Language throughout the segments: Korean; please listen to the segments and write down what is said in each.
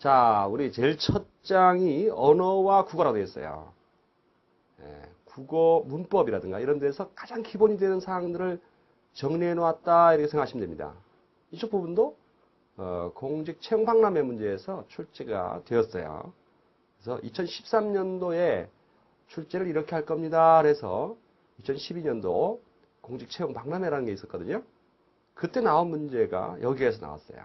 자, 우리 제일 첫 장이 언어와 국어라고 되어 있어요. 예, 국어 문법이라든가 이런 데서 가장 기본이 되는 사항들을 정리해 놓았다 이렇게 생각하시면 됩니다. 이쪽 부분도 어, 공직 채용 박람회 문제에서 출제가 되었어요. 그래서 2013년도에 출제를 이렇게 할 겁니다. 그래서 2012년도 공직 채용 박람회라는 게 있었거든요. 그때 나온 문제가 여기에서 나왔어요.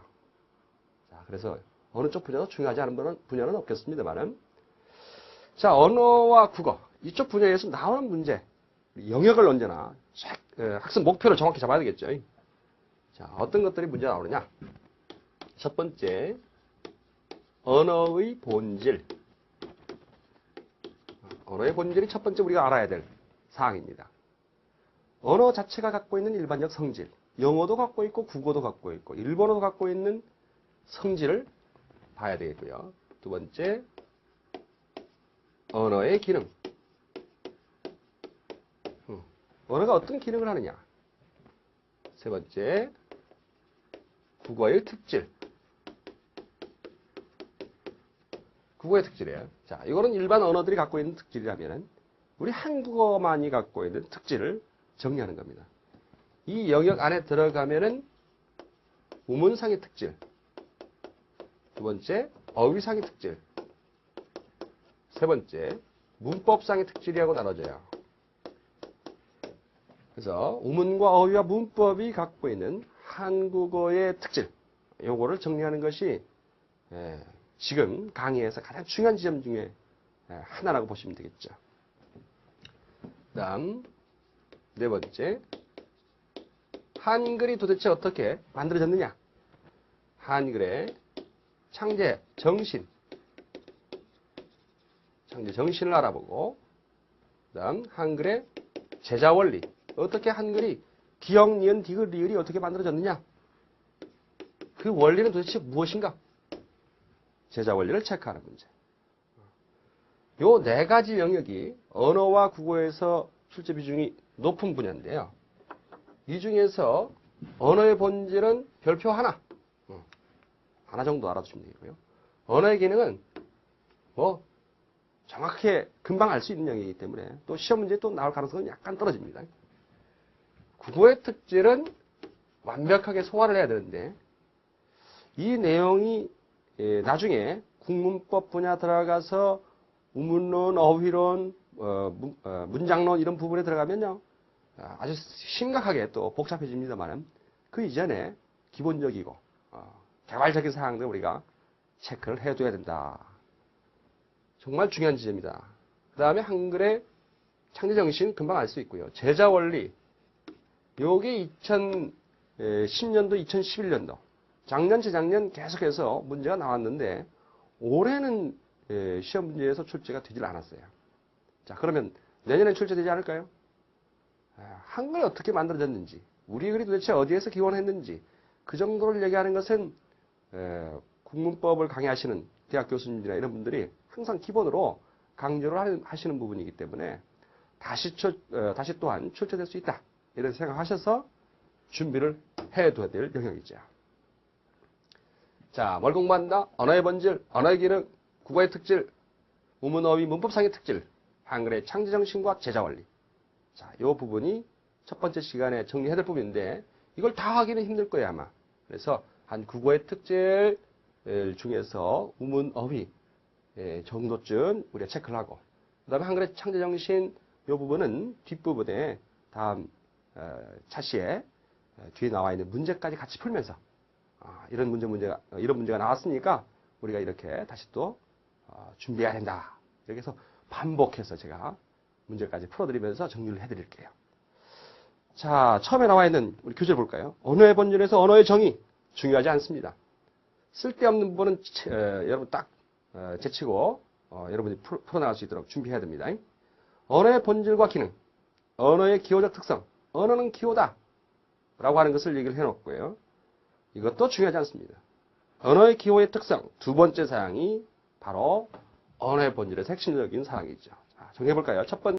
자, 그래서 어느 쪽 분야도 중요하지 않은 분야는, 분야는 없겠습니다만은. 자, 언어와 국어. 이쪽 분야에서 나오는 문제. 영역을 언제나 학습 목표를 정확히 잡아야 되겠죠. 자, 어떤 것들이 문제가 나오느냐. 첫 번째, 언어의 본질. 언어의 본질이 첫 번째 우리가 알아야 될 사항입니다. 언어 자체가 갖고 있는 일반적 성질. 영어도 갖고 있고 국어도 갖고 있고 일본어도 갖고 있는 성질을 봐야 되겠고요. 두 번째, 언어의 기능. 음, 언어가 어떤 기능을 하느냐. 세 번째, 국어의 특질. 국어의 특질이에요. 자, 이거는 일반 언어들이 갖고 있는 특질이라면 우리 한국어만이 갖고 있는 특질을 정리하는 겁니다. 이 영역 안에 들어가면은 우문상의 특질, 두 번째 어휘상의 특질, 세 번째 문법상의 특질이라고 나눠져요. 그래서 우문과 어휘와 문법이 갖고 있는 한국어의 특질, 요거를 정리하는 것이 예, 지금 강의에서 가장 중요한 지점 중에 예, 하나라고 보시면 되겠죠. 다음 네 번째 한글이 도대체 어떻게 만들어졌느냐? 한글의 창제 정신, 창제 정신을 알아보고, 그다음 한글의 제자 원리, 어떻게 한글이 기역, 니은, 디귿, 리을이 어떻게 만들어졌느냐? 그 원리는 도대체 무엇인가? 제자 원리를 체크하는 문제. 요 네 가지 영역이 언어와 국어에서 출제 비중이 높은 분야인데요. 이 중에서 언어의 본질은 별표 하나, 어, 하나 정도 알아두시면 되고요. 언어의 기능은 뭐 정확히 금방 알 수 있는 영역이기 때문에 또 시험 문제에 또 나올 가능성은 약간 떨어집니다. 국어의 특질은 완벽하게 소화를 해야 되는데 이 내용이 예, 나중에 국문법 분야 들어가서 우문론, 어휘론, 어, 문, 어, 문장론 이런 부분에 들어가면요. 아, 아주 심각하게 또 복잡해집니다만 그 이전에 기본적이고 어, 개발적인 사항들 우리가 체크를 해둬야 된다. 정말 중요한 지점이다. 그 다음에 한글의 창제정신 금방 알 수 있고요. 제자 원리 요게 2010년도, 2011년도 작년, 재작년 계속해서 문제가 나왔는데 올해는 예, 시험 문제에서 출제가 되질 않았어요. 자 그러면 내년에 출제되지 않을까요? 아, 한글이 어떻게 만들어졌는지, 우리 글이 도대체 어디에서 기원했는지, 그 정도를 얘기하는 것은, 에, 국문법을 강의하시는 대학 교수님들이나 이런 분들이 항상 기본으로 강조를 하시는 부분이기 때문에 다시, 출, 어, 다시 또한 출제될 수 있다. 이런 생각하셔서 준비를 해둬야 될 영역이죠. 자, 뭘 공부한다? 언어의 본질, 언어의 기능, 국어의 특질, 우문어휘 문법상의 특질, 한글의 창제정신과 제자원리. 자, 이 부분이 첫 번째 시간에 정리해야 될 부분인데 이걸 다 하기는 힘들 거예요 아마. 그래서 한 국어의 특질 중에서 우문, 어휘 정도쯤 우리가 체크를 하고 그 다음에 한글의 창제정신 이 부분은 뒷부분에 다음 차시에 뒤에 나와 있는 문제까지 같이 풀면서 아, 이런 문제 문제가 이런 문제가 나왔으니까 우리가 이렇게 다시 또 어, 준비해야 된다. 이렇게 해서 반복해서 제가 문제까지 풀어드리면서 정리를 해드릴게요. 자, 처음에 나와 있는 우리 교재를 볼까요? 언어의 본질에서 언어의 정의 중요하지 않습니다. 쓸데없는 부분은 어, 여러분 딱 어, 제치고 어, 여러분이 풀, 풀어나갈 수 있도록 준비해야 됩니다. 언어의 본질과 기능, 언어의 기호적 특성, 언어는 기호다 라고 하는 것을 얘기를 해놓고요. 이것도 중요하지 않습니다. 언어의 기호의 특성 두 번째 사항이 바로 언어의 본질의 핵심적인 사항이죠. 자, 정해볼까요? 첫 번째